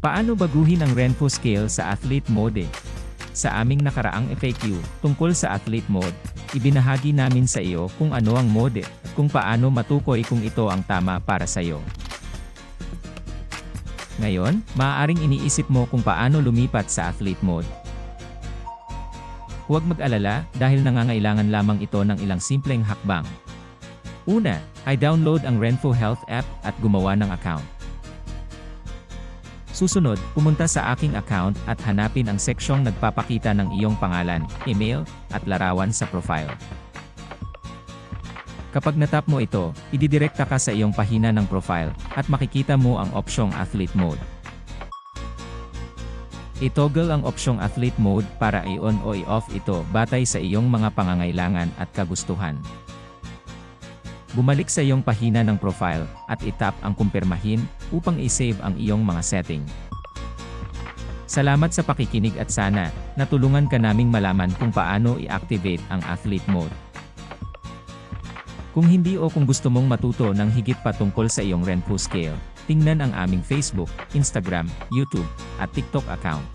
Paano baguhin ang Renfo scale sa athlete mode? Sa aming nakaraang FAQ tungkol sa athlete mode, ibinahagi namin sa iyo kung ano ang mode at kung paano matukoy kung ito ang tama para sa iyo. Ngayon, maaaring iniisip mo kung paano lumipat sa athlete mode. Huwag mag-alala dahil nangangailangan lamang ito ng ilang simpleng hakbang. Una, ay download ang Renfo Health app at gumawa ng account. Susunod, pumunta sa aking account at hanapin ang seksyong nagpapakita ng iyong pangalan, email, at larawan sa profile. Kapag natap mo ito, ididirekta ka sa iyong pahina ng profile, at makikita mo ang opsyong Athlete Mode. I-toggle ang opsyong Athlete Mode para i-on o i-off ito batay sa iyong mga pangangailangan at kagustuhan. Bumalik sa iyong pahina ng profile, at itap ang kumpirmahin, upang i-save ang iyong mga setting. Salamat sa pakikinig at sana, natulungan ka naming malaman kung paano i-activate ang Athlete Mode. Kung hindi o kung gusto mong matuto ng higit pa tungkol sa iyong Renfu Scale, tingnan ang aming Facebook, Instagram, YouTube, at TikTok account.